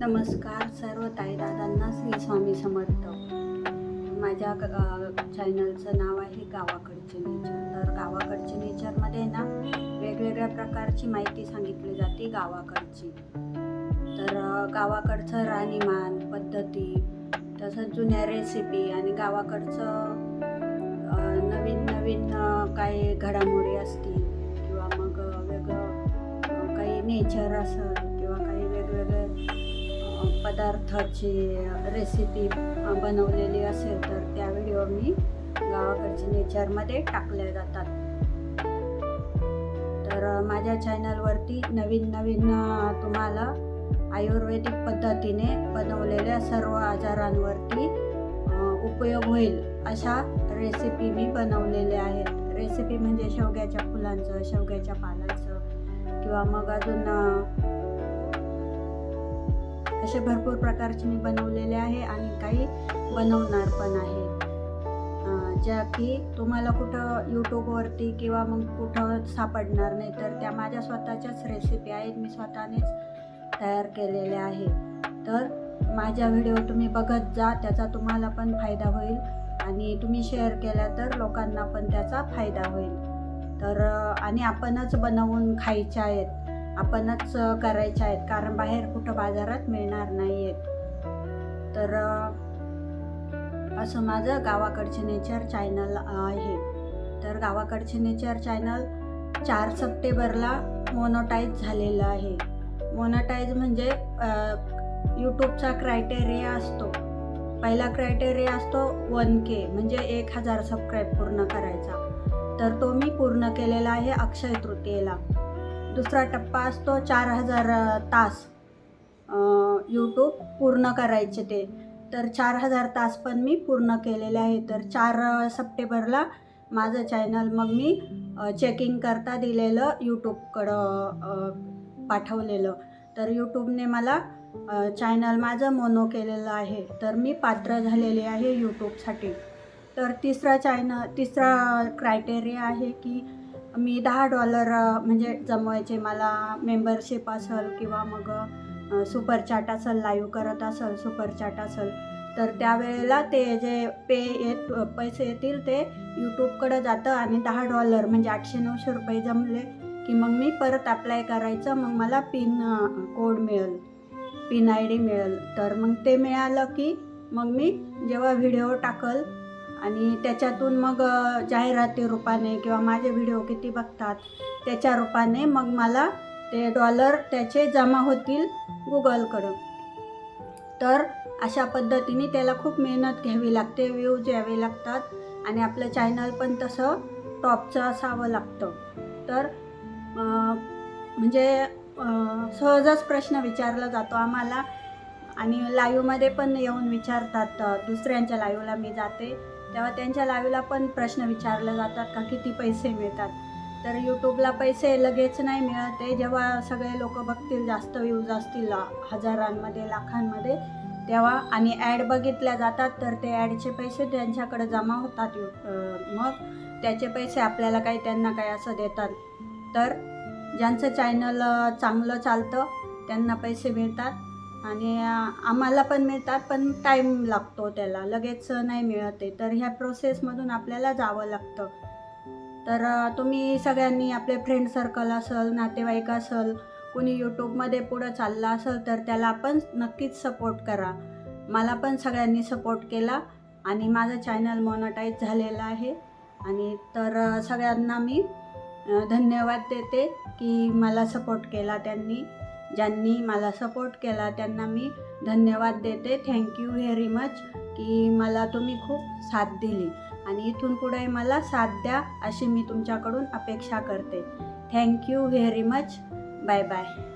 नमस्कार सर्व ताईदादांना श्री स्वामी समर्थ. माझ्या चॅनलचं नाव आहे गावाकडचे नेचर तर गावाकडचे नेचरमध्ये ना वेगवेगळ्या प्रकारची माहिती सांगितली जाते गावाकडची. तर गावाकडचं राहणीमान पद्धती तसंच जुन्या रेसिपी आणि गावाकडचं नवीन नवीन काही घडामोडी असतील किंवा मग वेगळं काही नेचर असेल पदार्थाची रेसिपी बनवलेली असेल तर त्या व्हिडिओ मी गावाकडचे नेचरमध्ये टाकल्या जातात. तर माझ्या चॅनलवरती नवीन नवीन तुम्हाला आयुर्वेदिक पद्धतीने बनवलेल्या सर्व आजारांवरती उपयोग होईल अशा रेसिपी मी बनवलेल्या आहेत. रेसिपी म्हणजे शेवग्याच्या फुलांचं शेवग्याच्या पानांचं किंवा मग अजून असे भरपूर प्रकारचे मी बनवलेले आहे आणि काही बनवणार पण आहे. ज्या की तुम्हाला कुठं यूट्यूबवरती किंवा मग कुठं सापडणार नाही तर त्या माझ्या स्वतःच्याच रेसिपी आहेत. मी स्वतःनेच तयार केलेल्या आहेत तर माझ्या व्हिडिओ तुम्ही बघत जा त्याचा तुम्हाला पण फायदा होईल. आणि तुम्ही शेअर केला तर लोकांना पण त्याचा फायदा होईल. तर आणि आपणच बनवून खायच्या आहेत. आपणच करायच्या आहेत. कारण बाहेर कुठं बाजारात मिळणार नाही आहेत तर असं माझं गावाकडचे नेचर चॅनल आहे. तर गावाकडचे नेचर चॅनल चार सप्टेंबरला मोनोटाईज झालेलं आहे. मोनोटाईज म्हणजे यूट्यूबचा क्रायटेरिया असतो. पहिला क्रायटेरिया असतो वन के म्हणजे एक हजार सबस्क्राईब पूर्ण करायचा. तर तो मी पूर्ण केलेला आहे अक्षय तृतीयेला. दुसरा टप्पा असतो चार हजार तास. यूट्यूब पूर्ण करायचे ते. तर चार हजार तास पण मी पूर्ण केलेले आहे. तर चार सप्टेंबरला माझं चॅनल मग मी चेकिंग करता दिलेलं यूट्यूबकडं पाठवलेलं. तर यूट्यूबने मला चॅनल माझं मोनो केलेलं आहे. तर मी पात्र झालेले आहे यूट्यूबसाठी तर तिसरा चॅनल तिसरा क्रायटेरिया आहे की मी दहा डॉलर म्हणजे जमवायचे मला मेंबरशिप असेल किंवा मग सुपर चॅट असेल लाईव्ह करत असेल सुपर चॅट असेल तर त्यावेळेला ते जे पे येत पैसे येतील ते यूट्यूबकडं जातं आणि दहा डॉलर म्हणजे आठशे नऊशे रुपये जमले की मग मी परत अप्लाय करायचं मग मला पिन कोड मिळेल पिन आय डी मिळेल. तर मग ते मिळालं की मग मी जेव्हा व्हिडिओ टाकल आणि त्याच्यातून मग जाहिराती रूपाने किंवा माझे व्हिडिओ किती बघतात त्याच्या रूपाने मग मला ते डॉलर त्याचे जमा होतील गुगलकडं तर अशा पद्धतीने त्याला खूप मेहनत घ्यावी लागते व्ह्यूज यावे लागतात आणि आपलं चॅनल पण तसं टॉपचं असावं लागतं. तर म्हणजे सहजच प्रश्न विचारला जातो आम्हाला आणि लाईव्हमध्ये पण येऊन विचारतात दुसऱ्यांच्या लाईव्हला मी जाते. तेव्हा त्यांच्या लावीला पण प्रश्न विचारले जातात का किती पैसे मिळतात. तर यूट्यूबला पैसे लगेच नाही मिळत आहे. जेव्हा सगळे लोक बघतील जास्त व्ह्यूज असतील हजारांमध्ये लाखांमध्ये तेव्हा आणि ॲड बघितल्या जातात तर ते ॲडचे पैसे त्यांच्याकडे जमा होतात. यू मग त्याचे पैसे आपल्याला काही त्यांना काही असं देतात. तर ज्यांचं चॅनल चांगलं चालतं त्यांना पैसे मिळतात. आणि आम्हाला पण मिळतात पण टाईम लागतो त्याला. लगेच नाही मिळत आहे. तर ह्या प्रोसेसमधून आपल्याला जावं लागतं. तर तुम्ही सगळ्यांनी आपले फ्रेंड सर्कल असेल नातेवाईक असेल कुणी यूट्यूबमध्ये पुढं चाललं असेल तर त्याला आपण नक्कीच सपोर्ट करा. मला पण सगळ्यांनी सपोर्ट केला आणि माझं चॅनल मॉनटाईज झालेलं आहे. आणि तर सगळ्यांना मी धन्यवाद देते की मला सपोर्ट केला त्यांनी. ज्यांनी मला सपोर्ट केला त्यांना मी धन्यवाद देते. थँक्यू व्हेरी मच की मला तुम्ही खूप साथ दिली आणि इथून पुढे मला साथ द्या अशी मी तुमच्याकडून अपेक्षा करते. Thank you very much bye bye